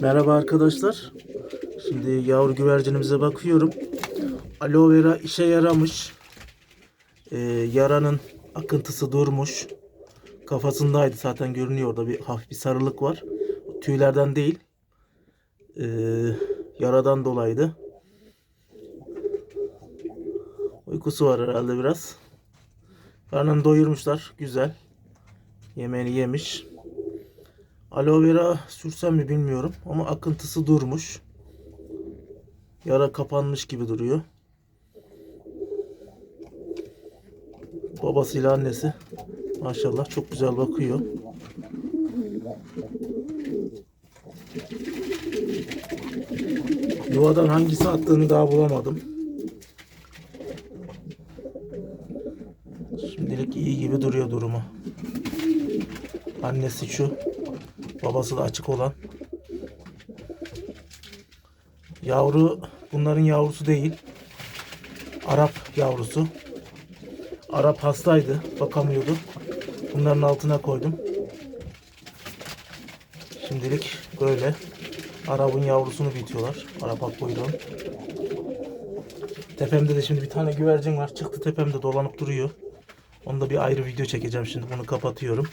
Merhaba arkadaşlar. Şimdi yavru güvercinimize bakıyorum. Aloe vera işe yaramış. Ee, yaranın akıntısı durmuş. Kafasındaydı zaten görünüyor orada bir hafif bir sarılık var. Tüylerden değil. Ee, yaradan dolayıydı. Uykusu var herhalde biraz. Karnını doyurmuşlar. Güzel. Yemeğini yemiş. Aloe vera sürsem mi bilmiyorum ama akıntısı durmuş. Yara kapanmış gibi duruyor. Babasıyla annesi maşallah çok güzel bakıyor. Yuvadan hangisi attığını daha bulamadım. Şimdilik iyi gibi duruyor durumu. Annesi şu. Babası da açık olan. Yavru bunların yavrusu değil. Arap yavrusu. Arap hastaydı. Bakamıyordu. Bunların altına koydum. Şimdilik böyle. Arap'ın yavrusunu bitiyorlar. Arap akboyduğun. Tepemde de şimdi bir tane güvercin var. Çıktı tepemde dolanıp duruyor. Onu da bir ayrı video çekeceğim şimdi. Bunu kapatıyorum.